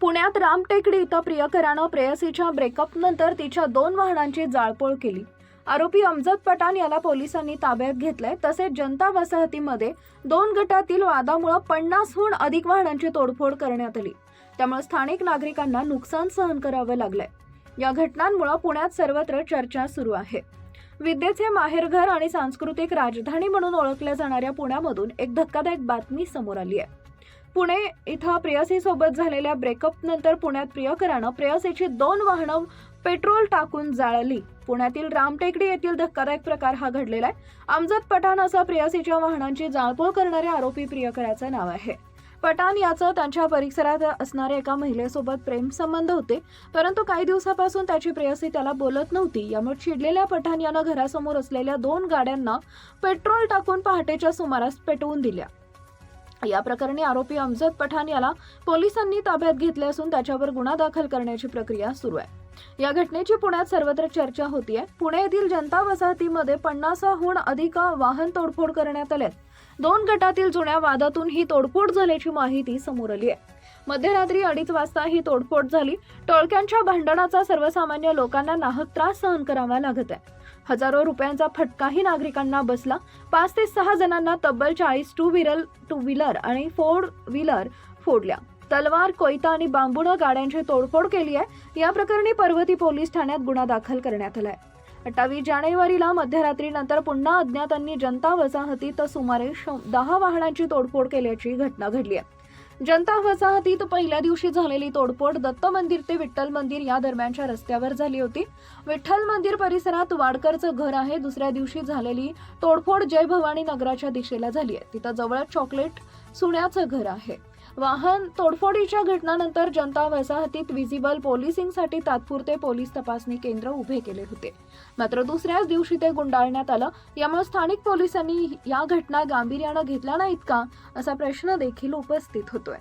पुण्यात रामटेकडी इथं प्रियकरानं प्रेयसीच्या ब्रेकअपनंतर तिच्या दोन वाहनांची जाळपोळ केली. आरोपी अमजद पठाण याला पोलिसांनी ताब्यात घेतलंय. तसेच जनता वसाहतीमध्ये दोन गटातील वादामुळे पन्नासहून अधिक वाहनांची तोडफोड करण्यात आली. त्यामुळे स्थानिक नागरिकांना नुकसान सहन करावं लागलंय. या घटनांमुळे पुण्यात सर्वत्र चर्चा सुरू आहे. विद्येचे माहेरघर आणि सांस्कृतिक राजधानी म्हणून ओळखल्या जाणाऱ्या पुण्यामधून एक धक्कादायक बातमी समोर आली आहे. पुणे इथं प्रेयसीसोबत झालेल्या ब्रेकअप नंतर पुण्यात प्रियकरानं प्रेयसीची दोन वाहनं पेट्रोल टाकून जाळली. पुण्यातील रामटेकडी येथील धक्कादायक प्रकार हा घडलेला आहे. अमजद पठाण असा प्रेयसीच्या वाहनांची जाळपोळ करणाऱ्या आरोपी प्रियकराचं नाव आहे. पठाण याचं त्यांच्या परिसरात असणाऱ्या एका महिलेसोबत प्रेम संबंध होते. परंतु काही दिवसापासून त्याची प्रेयसी त्याला बोलत नव्हती. यामुळे चिडलेल्या पठाण यानं घरासमोर असलेल्या दोन गाड्यांना पेट्रोल टाकून पहाटेच्या सुमारास पेटवून दिल्या. या प्रकरणी आरोपी अमजद पठाण याला पोलिसांनी ताब्यात घेतले असून त्याच्यावर गुन्हा दाखल करण्याची प्रक्रिया सुरू आहे. या घटनेची पुण्यात सर्वत्र चर्चा होतीये. पुणे येथील जनता वसाहतीमध्ये पन्नासाहून अधिक वाहन तोडफोड करण्यात आल्यात दोन गटातील जुन्या वादातून ही तोडफोड झाल्याची माहिती समोर आली आहे मध्यरात्री अडीच वाजता ही तोडफोड झाली. टोळक्यांच्या भांडणाचा सर्वसामान्य लोकांना नाहक त्रास सहन करावा लागत आहे. हजारो रुपयांचा फटकाही नागरिकांना बसला. पाच ते सहा जणांना तब्बल चाळीस टू व्हीलर टू व्हीलर आणि फोर व्हीलर फोडल्या. तलवार कोयता आणि बांबूनं गाड्यांची तोडफोड केली आहे. या प्रकरणी पर्वती पोलीस ठाण्यात गुन्हा दाखल करण्यात आलाय. अठ्ठावीस जानेवारीला मध्यरात्रीनंतर पुन्हा अज्ञातांनी जनता वसाहतीत सुमारे दहा वाहनांची तोडफोड केल्याची घटना घडली आहे. जनता वसाहतीत पहिल्या दिवशी झालेली तोडफोड दत्त मंदिर ते विठ्ठल मंदिर या दरम्यानच्या रस्त्यावर झाली होती. विठ्ठल मंदिर परिसरात वाडकरचं घर आहे. दुसऱ्या दिवशी झालेली तोडफोड जय भवानी नगराच्या दिशेला झाली आहे. तिथं जवळच चॉकलेट सुण्याचं घर आहे. वाहन तोडफोडीच्या घटनानंतर जनता वसाहतीत विजिबल पोलिसिंगसाठी तात्पुरते पोलीस तपासणी केंद्र उभे केले होते. मात्र दुसऱ्याच दिवशी ते गुंडाळण्यात आलं. यामुळे स्थानिक पोलिसांनी या घटना गांभीर्यानं घेतल्या नाहीत का? असा प्रश्न देखील उपस्थित होतोय.